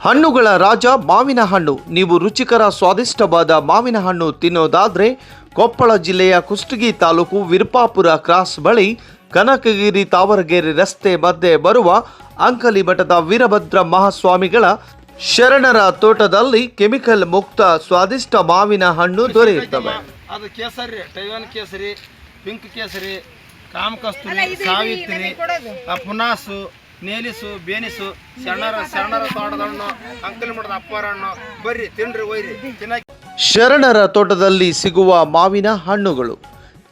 ಹಣ್ಣುಗಳ ರಾಜ ಮಾವಿನ ಹಣ್ಣು. ನೀವು ರುಚಿಕರ ಸ್ವಾದಿಷ್ಟವಾದ ಮಾವಿನ ಹಣ್ಣು ತಿನ್ನೋದಾದರೆ ಕೊಪ್ಪಳ ಜಿಲ್ಲೆಯ ಕುಷ್ಟಗಿ ತಾಲೂಕು ವಿರ್ಪಾಪುರ ಕ್ರಾಸ್ ಬಳಿ ಕನಕಗಿರಿ ತಾವರಗೆರೆ ರಸ್ತೆ ಮಧ್ಯೆ ಬರುವ ಅಂಕಲಿ ಮಠದ ವೀರಭದ್ರ ಮಹಾಸ್ವಾಮಿಗಳ ಶರಣರ ತೋಟದಲ್ಲಿ ಕೆಮಿಕಲ್ ಮುಕ್ತ ಸ್ವಾದಿಷ್ಟ ಮಾವಿನ ಹಣ್ಣು ದೊರೆಯುತ್ತವೆ. ಅದು ಕೇಸರಿ ಟೈವನ್ ಕೇಸರಿ ಪಿಂಕ್ ಕೇಸರಿ ಕಾಮಕಸ್ತೂರಿ ಸಾವಿತ್ರಿ ಪುನಾಸು ನೇಲಿಸು, ಬೇನಿಸು, ಶರಣರ ಶರಣರ ತೋಟದ ಹಣ್ಣು ಅಂಕಲಿ ಮಠದ ಅಪ್ಪಾರ ಹಣ್ಣು. ಬರ್ರಿ, ತಿನ್ರಿ, ಒಯ್ರಿ ತಿನ್ನಕ್ಕೆ ಶರಣರ ತೋಟದಲ್ಲಿ ಸಿಗುವ ಮಾವಿನ ಹಣ್ಣುಗಳು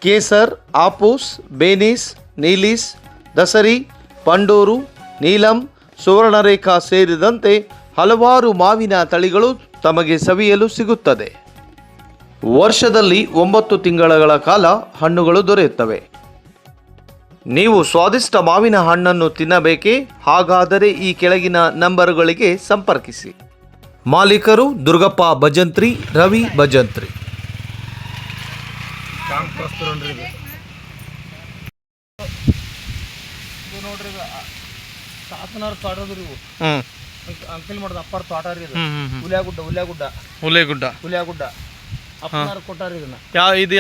ಕೇಸರ್, ಆಪೂಸ್, ಬೇನೀಸ್, ನೀಲಿಸ್, ದಸರಿ, ಪಂಡೂರು, ನೀಲಂ, ಸುವರ್ಣರೇಖಾ ಸೇರಿದಂತೆ ಹಲವಾರು ಮಾವಿನ ತಳಿಗಳು ತಮಗೆ ಸವಿಯಲು ಸಿಗುತ್ತದೆ. ವರ್ಷದಲ್ಲಿ ಒಂಬತ್ತು ತಿಂಗಳ ಕಾಲ ಹಣ್ಣುಗಳು ದೊರೆಯುತ್ತವೆ. ನೀವು ಸ್ವಾದಿಷ್ಟ ಮಾವಿನ ಹಣ್ಣನ್ನು ತಿನ್ನಬೇಕೇ? ಹಾಗಾದರೆ ಈ ಕೆಳಗಿನ ನಂಬರ್ಗಳಿಗೆ ಸಂಪರ್ಕಿಸಿ. ಮಾಲೀಕರು ದುರ್ಗಪ್ಪ ಭಜಂತ್ರಿ ರವಿ ಭಜಂತ್ರಿ. ನೋಡ್ರಿ ತಾತನಾರ ಇವು ಅಂಕಲಿ ಮಠದ ಅಪ್ಪಾರ ತೋಟ ರೀ ಇದು. ಹುಲಿಯಾಗುಡ್ಡ ಹುಲಿಯಾಗುಡ್ಡ. ಹುಲೇಗುಡ್ಡ ಹುಲಿಯಾಗುಡ್ಡ. ಅಪ್ಪನಾರ ಕೊಟ್ಟಾರ ಇದನ್ನ. ಯಾವ ಇದು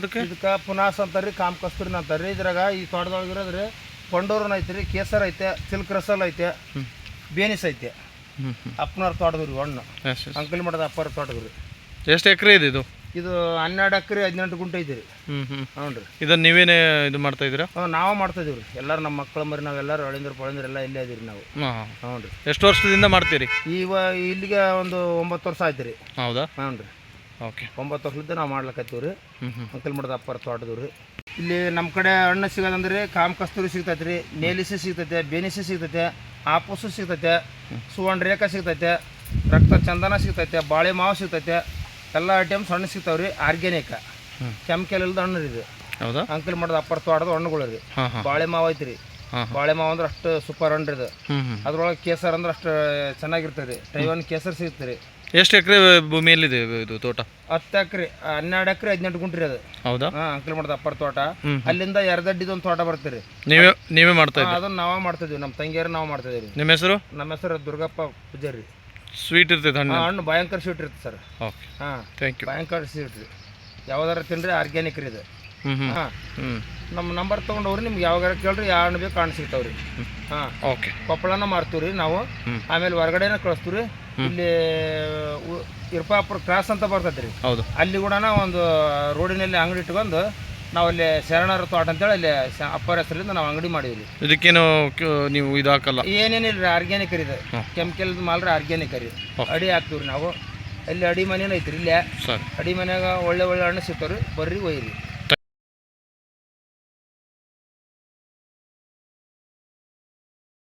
ಇದಕ್ಕೆ? ಇದಕ್ಕೆ ಪುನಾಸ್ ಅಂತಾರ್ರಿ ಕಾಮ್ ಕಸ್ತೂರಿನ ಅಂತಾರ್ರಿ. ಇದ್ರಾಗ ಈ ತೋಟದೊಳಗೆ ಇರೋದ್ರಿ ಪಂಡೂರನ್ ಐತ್ರಿ ಕೇಸರ್ ಐತೆ ಸಿಲ್ಕ್ ರಸಲ್ ಐತೆ ಬೇನಿಸ್ ಐತೆ. ಅಪ್ಪನವ್ರ ತೋಟದ್ರಿ ಹಣ್ಣು. ಅಂಕಲಿ ಮಠದ ಅಪ್ಪರ ತೋಟದ್ರಿ ಎಷ್ಟು ಎಕರೆ ಇದೆ ಇದು? ಇದು ಹನ್ನೆರಡು ಎಕರೆ ಹದಿನೆಂಟು ಗುಂಟೆ ಐತಿ ಹ್ಮ್ ಹ್ಮ್. ಹ್ಞೂ ರೀ ಇದನ್ನ ನೀವೇನೇ ಇದು ಮಾಡ್ತಾ ಇದ್ದೀರಾ? ಹ್ಞೂ ನಾವು ಮಾಡ್ತಾ ಇದೀವಿ ರೀ ಎಲ್ಲರೂ ನಮ್ಮ ಮಕ್ಕಳು ಮರಿ ನಾವೆಲ್ಲರೂ ಅಳಿಂದ್ರ ಪಳಿಂದ್ರ ಎಲ್ಲ ಇಲ್ಲೇ ಇದೀರಿ ನಾವು. ಹ್ಞೂ ರೀ ಎಷ್ಟು ವರ್ಷದಿಂದ ಮಾಡ್ತೀರಿ? ಇವ ಇಲ್ಲಿಗೆ ಒಂದು ಒಂಬತ್ತು ವರ್ಷ ಆಯ್ತು ರೀ. ಹೌದಾ? ಹ್ಞೂ ರೀ ಓಕೆ. ಒಂಬತ್ತು ವರ್ಷದಿಂದ ನಾವು ಮಾಡ್ಲಕತ್ತೀವಿ ರೀ. ಅಂಕಲ್ ಮಠದ ಅಪ್ಪರ ತೋಟದವ್ರಿ ಇಲ್ಲಿ ನಮ್ಮ ಕಡೆ ಹಣ್ಣು ಸಿಗೋದಂದ್ರೆ ಕಾಮ ಕಸ್ತೂರಿ ಸಿಗ್ತೈತೆ ರೀ ನೇಲಿಸಿ ಸಿಗ್ತೈತೆ ಬೇನಿಸಿ ಸಿಗ್ತೈತೆ ಆಪೂಸು ಸಿಗ್ತೈತೆ ಸುವರ್ಣ ರೇಖಾ ಸಿಗ್ತೈತೆ ರಕ್ತ ಚಂದನ ಸಿಗ್ತೈತೆ ಬಾಳೆ ಮಾವು ಸಿಗ್ತೈತೆ ಎಲ್ಲ ಐಟಮ್ಸ್ ಹಣ್ಣು ಸಿಗ್ತಾವೆ ರೀ ಆರ್ಗ್ಯಾನಿಕ್ ಕೆಮಿಕಲ್ ಹಣ್ಣು ರೀ ಇದು. ಹೌದಾ? ಅಂಕಲ್ ಮಠದ ಅಪ್ಪರ ತೋಟದ ಹಣ್ಣುಗಳು ರೀ. ಬಾಳೆ ಮಾವು ಐತಿ ರೀ ಬಾಳೆ ಮಾವು ಅಂದ್ರೆ ಅಷ್ಟು ಸೂಪರ್ ಹಣ್ಣು ರೀ ಇದು. ಅದ್ರೊಳಗೆ ಕೇಸರ್ ಅಂದ್ರೆ ಅಷ್ಟು ಚೆನ್ನಾಗಿರ್ತದೆ ಟೈವನ್ ಕೇಸರ್ ಸಿಗುತ್ತೆ ರೀ. ಎಷ್ಟು ಎಕರೆ ಭೂಮಿಯಲ್ಲಿದೆ ಇದು ತೋಟ? ಹತ್ತು ಎಕರೆ ಹನ್ನೆರಡು ಎಕರೆ ಹದಿನೆಂಟು ಗುಂಟ್ರಿ ಅದು. ಹೌದಾ? ಹಾ ಅಂಕಲ್ ಅಪ್ಪರ ತೋಟ. ಅಲ್ಲಿಂದ ಎರದಡ್ಡಿದ ಒಂದು ತೋಟ ಬರ್ತೀರಿ. ನೀವೇ ನೀವೇ ಮಾಡ್ತಾ ಇದ್ದೀರಿ? ಅದನ್ನ ನಾವೇ ಮಾಡ್ತಿದ್ವಿ ನಮ್ಮ ತಂಗಿಯರು ನಾವು ಮಾಡ್ತಿದ್ದೀವಿ ನಿಮ್ಮ ಹೆಸರು? ನಮ್ಮ ಹೆಸರು ದುರ್ಗಪ್ಪ ಪೂಜಾರಿ. ಸ್ವೀಟ್ ಇರ್ತೈತೆ ಹಣ್ಣು? ಹಣ್ಣು ಭಯಂಕರ ಸ್ವೀಟ್ ಇರುತ್ತೆ ಸರ್. ಓಕೆ. ಹಾಂ ಥ್ಯಾಂಕ್ ಯು. ಭಯಂಕರ ಸ್ವೀಟ್ ರೀ. ಯಾವ್ದಾರ ತಿನ್ರಿ ಆರ್ಗ್ಯಾನಿಕ್ ರೀ ಇದು. ಹಾಂ. ನಮ್ಮ ನಂಬರ್ ತೊಗೊಂಡವ್ರಿ ನಿಮ್ಗೆ ಯಾವಾಗಾರ ಕೇಳ್ರಿ ಯಾವ ಹಣ್ಣು ಬೇಕು ಹಣ್ಣು ಸಿಗ್ತಾವ್ರಿ. ಹಾಂ. ಓಕೆ. ಕೊಪ್ಪಳನ ಮಾರ್ತೀವಿ ರೀ ನಾವು. ಆಮೇಲೆ ಹೊರಗಡೆನ ಕಳಿಸ್ತೀವಿ ರೀ ಇಲ್ಲಿ ಇರ್ಪಾಪುರ ಕ್ರಾಸ್ ಅಂತ ಬರ್ತೈತೆ ರೀ ಹೌದು. ಅಲ್ಲಿ ಕೂಡ ಒಂದು ರೋಡಿನಲ್ಲಿ ಅಂಗಡಿ ಇಟ್ಕೊಂಡು ನಾವು ಅಲ್ಲಿ ಶರಣರ ತೋಟ ಅಂತೇಳಿ ಅಲ್ಲಿ ಶ- ಅಪ್ಪರ ಹೆಸರಿಂದ ನಾವು ಅಂಗಡಿ ಮಾಡಿದ್ವಿ. ಇದಕ್ಕೇನು ಕ- ನೀವು ಇದು ಹಾಕಲ್ಲ? ಏನೇನಿಲ್ಲ ರೀ ಆರ್ಗ್ಯಾನಿಕ್ ರೀ ಇದು. ಕೆಮಿಕಲ್ ಮಾಲ್ ರೀ ಆರ್ಗ್ಯಾನಿಕ್ ರೀ. ಅಡಿ ಹಾಕ್ತೀವಿ ರೀ ನಾವು. ಅಲ್ಲಿ ಅಡಿ ಮನೇನ ಐತ್ರಿ ಇಲ್ಲೇ. ಸರಿ. ಅಡಿ ಮನೆಯಾಗ ಒಳ್ಳೆ ಒಳ್ಳೆ ಹಣ್ಣು ಸಿಗ್ತಾವ್ರಿ. ಬರ್ರಿ ಒಯ್ಯಿರಿ.